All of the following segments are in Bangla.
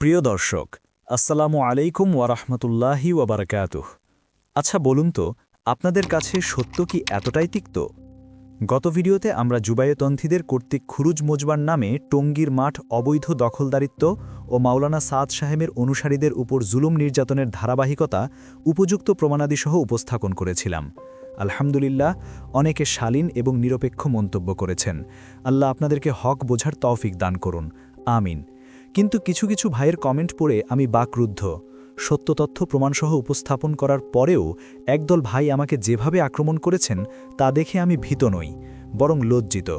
প্রিয় দর্শক, আসসালামু আলাইকুম ওয়ারহমতুল্লাহি ওয়াবারাকাতুহ আচ্ছা বলুন তো, আপনাদের কাছে সত্য কি এতটাই তিক্ত? গত ভিডিওতে আমরা জুবায়তন্থীদের কর্তৃক খুরুজ মোজবার নামে টঙ্গীর মাঠ অবৈধ দখলদারিত্ব ও মাওলানা সাদ সাহেবের অনুসারীদের উপর জুলুম নির্যাতনের ধারাবাহিকতা উপযুক্ত প্রমাণাদিসহ উপস্থাপন করেছিলাম। আলহামদুলিল্লাহ, অনেকে শালীন এবং নিরপেক্ষ মন্তব্য করেছেন। আল্লাহ আপনাদেরকে হক বোঝার তৌফিক দান করুন। আমিন। কিন্তু কিছু কিছু ভাইয়ের কমেন্ট পড়ে আমি বাকরুদ্ধ। সত্য তথ্য প্রমাণসহ উপস্থাপন করার পরেও একদল ভাই আমাকে যেভাবে আক্রমণ করেছেন, তা দেখে আমি ভীত নই, বরং লজ্জিত।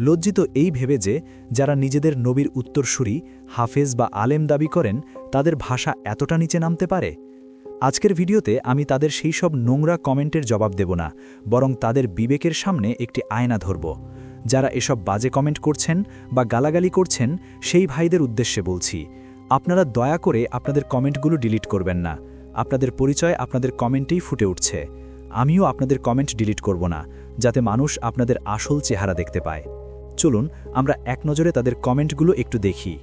লজ্জিত এই ভেবে যে, যারা নিজেদের নবীর উত্তরসূরি, হাফেজ বা আলেম দাবি করেন, তাদের ভাষা এতটা নিচে নামতে পারে? আজকের ভিডিওতে আমি তাদের সেই সব নোংরা কমেন্টের জবাব দেব না, বরং তাদের বিবেকের সামনে একটি আয়না ধরব। যারা এসব বাজে কমেন্ট করছেন বা গালাগালি করছেন, সেই ভাইদের উদ্দেশ্যে বলছি, আপনারা দয়া করে আপনাদের কমেন্টগুলো ডিলিট করবেন না। আপনাদের পরিচয় আপনাদের কমেন্টেই ফুটে উঠছে। আমিও আপনাদের কমেন্ট ডিলিট করব না, যাতে মানুষ আপনাদের আসল চেহারা দেখতে পায়। চলুন, আমরা এক নজরে তাদের কমেন্টগুলো একটু দেখি।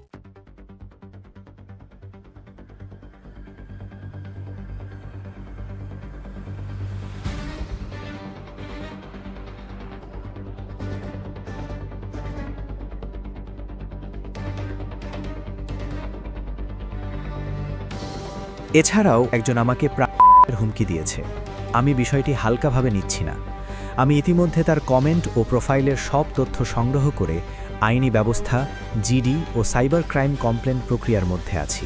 এছাড়াও একজন আমাকে প্রাণের হুমকি দিয়েছে। আমি বিষয়টি হালকাভাবে নিচ্ছি না। আমি ইতিমধ্যে তার কমেন্ট ও প্রোফাইলের সব তথ্য সংগ্রহ করে আইনি ব্যবস্থা, জিডি ও সাইবার ক্রাইম কমপ্লেন প্রক্রিয়ার মধ্যে আছি।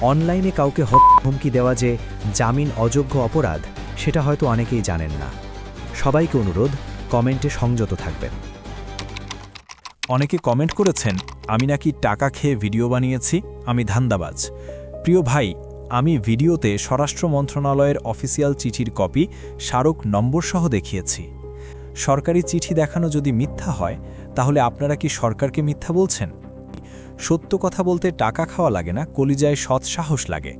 অনলাইনে কাউকে হুমকি দেওয়া যে জামিন অযোগ্য অপরাধ, সেটা হয়তো অনেকেই জানেন না। সবাইকে অনুরোধ, কমেন্টে সংযত থাকবেন। অনেকে কমেন্ট করেছেন, আমি নাকি টাকা খেয়ে ভিডিও বানিয়েছি, আমি ধান্দাবাজ। প্রিয় ভাই আমি ভিডিওতে স্বরাষ্ট্র মন্ত্রণালয়ের অফিসিয়াল চিঠির কপি, স্মারক নম্বরসহ দেখিয়েছি। সরকারি চিঠি দেখানো যদি মিথ্যা হয়, তাহলে আপনারা কি সরকারকে মিথ্যা বলছেন? সত্য কথা বলতে টাকা খাওয়া লাগে না, কলিজায় সৎ সাহস লাগে।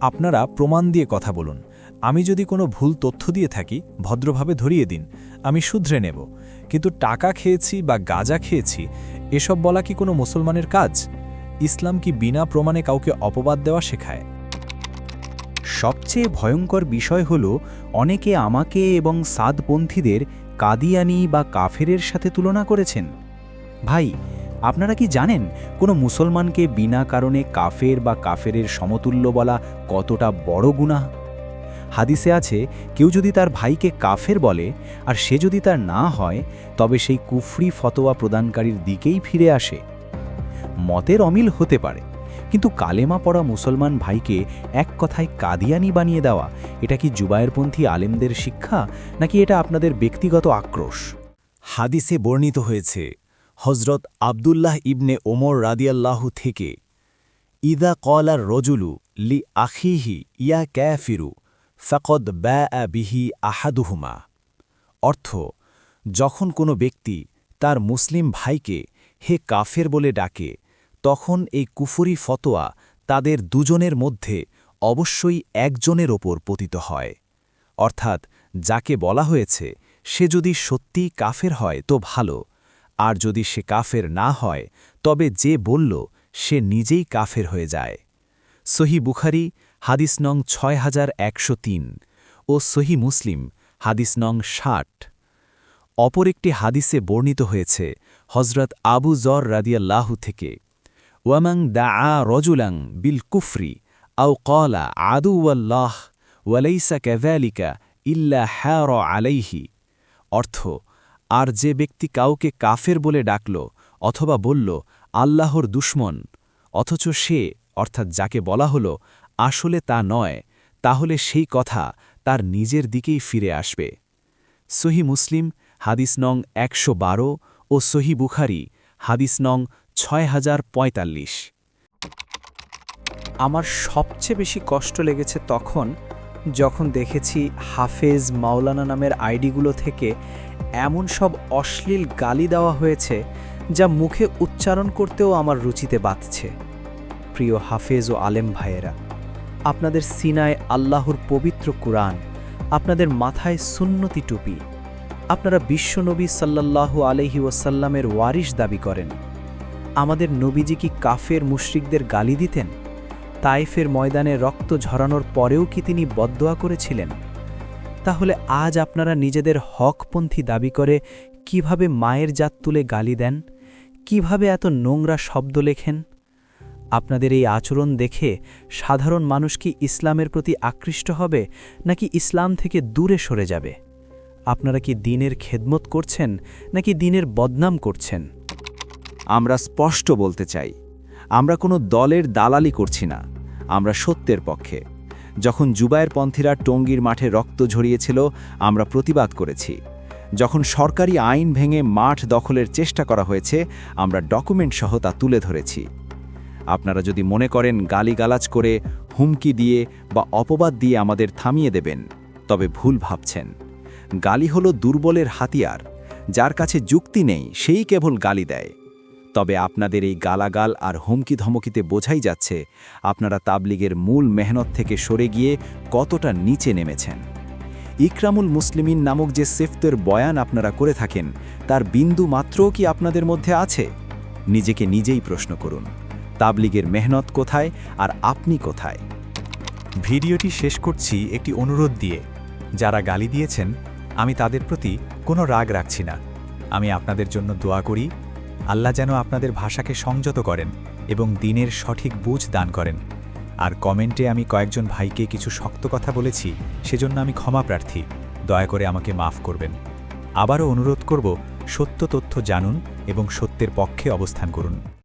আপনারা প্রমাণ দিয়ে কথা বলুন। আমি যদি কোনো ভুল তথ্য দিয়ে থাকি, ভদ্রভাবে ধরিয়ে দিন, আমি শুধরে নেব। কিন্তু টাকা খেয়েছি বা গাজা খেয়েছি, এসব বলা কি কোনো মুসলমানের কাজ? ইসলাম কি বিনা প্রমাণে কাউকে অপবাদ দেওয়া শেখায়? সবচেয়ে ভয়ঙ্কর বিষয় হল, অনেকে আমাকে এবং সাদপন্থীদের কাদিয়ানি বা কাফেরের সাথে তুলনা করেছেন। ভাই, আপনারা কি জানেন কোনো মুসলমানকে বিনা কারণে কাফের বা কাফেরের সমতুল্য বলা কতটা বড় গুনাহ? হাদিসে আছে, কেউ যদি তার ভাইকে কাফের বলে আর সে যদি তার না হয়, তবে সেই কুফরি ফতোয়া প্রদানকারীর দিকেই ফিরে আসে। মতের অমিল হতে পারে। কিন্তু কালেমা পড়া মুসলমান ভাইকে এক কথায় কাদিয়ানি বানিয়ে দেওয়া, এটা কি জুবায়েরপন্থী আলেমদের শিক্ষা, নাকি এটা আপনাদের ব্যক্তিগত আক্রোশ? হাদিসে বর্ণিত হয়েছে হজরত আবদুল্লাহ ইবনে ওমর রাদিয়াল্লাহু থেকে, ইদা কলার রজুলু লি আখিহি ইয়া ক্যাফিরু ফকদ ব্যা বিহি আহাদুহুমা। অর্থ, যখন কোনো ব্যক্তি তার মুসলিম ভাইকে হে কাফের বলে ডাকে তখন এই কুফরি ফতোয়া তাদের দুজনের মধ্যে অবশ্যই একজনের ওপর পতিত হয়। অর্থাৎ যাকে বলা হয়েছে, সে যদি সত্যিই কাফের হয় তো ভালো, আর যদি সে কাফের না হয়, তবে যে বলল, সে নিজেই কাফের হয়ে যায়। সহি বুখারি, হাদিস নং ছয় হাজার একশো তিন ও সহি মুসলিম, হাদিস নং ষাট। অপর একটি হাদিসে বর্ণিত হয়েছে হজরত আবু জর রাদিয়াল্লাহু থেকে ওয়ামাং দা রজুলাং বিল কুফরি আও কলা আদুওয়াল্লাহ ওয়ালাইসা ক্যাভ্যালিকা ইল্লা হ্যার আলাইহি অর্থ, আর যে ব্যক্তি কাউকে কাফের বলে ডাকল অথবা বলল, আল্লাহর দুশ্মন অথচ সে, অর্থাৎ যাকে বলা হল, আসলে তা নয়, তাহলে সেই কথা তার নিজের দিকেই ফিরে আসবে সহি মুসলিম, হাদিস নং একশো বারো ও সহি বুখারি, হাদিস নং ছয় হাজার পঁয়তাল্লিশ। আমার সবচেয়ে বেশি কষ্ট লেগেছে তখন যখন দেখেছি হাফেজ মাওলানা নামের আইডিগুলো থেকে এমন সব অশ্লীল গালি দেওয়া হয়েছে যা মুখে উচ্চারণ করতেও আমার রুচিতে বাঁধছে। প্রিয় হাফেজ ও আলেম ভাইয়েরা, আপনাদের সিনায় আল্লাহর পবিত্র কুরআন, আপনাদের মাথায় সুন্নতি টুপি, আপনারা বিশ্বনবী সাল্লাল্লাহু আলহি ওয়াসাল্লামের ওয়ারিশ দাবি করেন। আমাদের নবীজি কি কাফের মুশরিকদের গালি দিতেন? তাইফের ময়দানে রক্ত ঝরানোর পরেও কি তিনি বদদোয়া করেছিলেন? তাহলে আজ আপনারা নিজেদের হকপন্থী দাবি করে কীভাবে মায়ের জাত তুলে গালি দেন? কীভাবে এত নোংরা শব্দ লেখেন? আপনাদের এই আচরণ দেখে সাধারণ মানুষ কি ইসলামের প্রতি আকৃষ্ট হবে, নাকি ইসলাম থেকে দূরে সরে যাবে? আপনারা কি দিনের খেদমত করছেন, নাকি দিনের বদনাম করছেন? আমরা স্পষ্ট বলতে চাই, আমরা কোনো দলের দালালি করছি না, আমরা সত্যের পক্ষে। যখন জুবায়ের পন্থীরা টঙ্গীর মাঠে রক্ত ঝরিয়েছিল, আমরা প্রতিবাদ করেছি। যখন সরকারি আইন ভেঙে মাঠ দখলের চেষ্টা করা হয়েছে, আমরা ডকুমেন্ট সহ তা তুলে ধরেছি। আপনারা যদি মনে করেন গালিগালাজ করে, হুমকি দিয়ে বা অপবাদ দিয়ে আমাদের থামিয়ে দেবেন, তবে ভুল ভাবছেন। গালি হলো দুর্বলের হাতিয়ার, যার কাছে যুক্তি নেই, সেই কেবল গালি দেয়। তবে আপনাদের এই গালাগাল আর হুমকি ধমকিতে বোঝাই যাচ্ছে আপনারা তাবলিগের মূল মেহনত থেকে সরে গিয়ে কতটা নিচে নেমেছেন। ইকরামুল মুসলিমিন নামক যে সেফতের বয়ান আপনারা করে থাকেন, তার বিন্দু মাত্রও কি আপনাদের মধ্যে আছে? নিজেকে নিজেই প্রশ্ন করুন, তাবলিগের মেহনত কোথায় আর আপনি কোথায়? ভিডিওটি শেষ করছি একটি অনুরোধ দিয়ে, যারা গালি দিয়েছেন, আমি তাদের প্রতি কোনো রাগ রাখছি না। আমি আপনাদের জন্য দোয়া করি আল্লাহ যেন আপনাদের ভাষাকে সংযত করেন এবং দিনের সঠিক বুঝ দান করেন। আর কমেন্টে আমি কয়েকজন ভাইকে কিছু শক্ত কথা বলেছি, সেজন্য আমি ক্ষমা প্রার্থী। দয়া করে আমাকে মাফ করবেন। আবারও অনুরোধ করব, সত্য তথ্য জানুন এবং সত্যের পক্ষে অবস্থান করুন।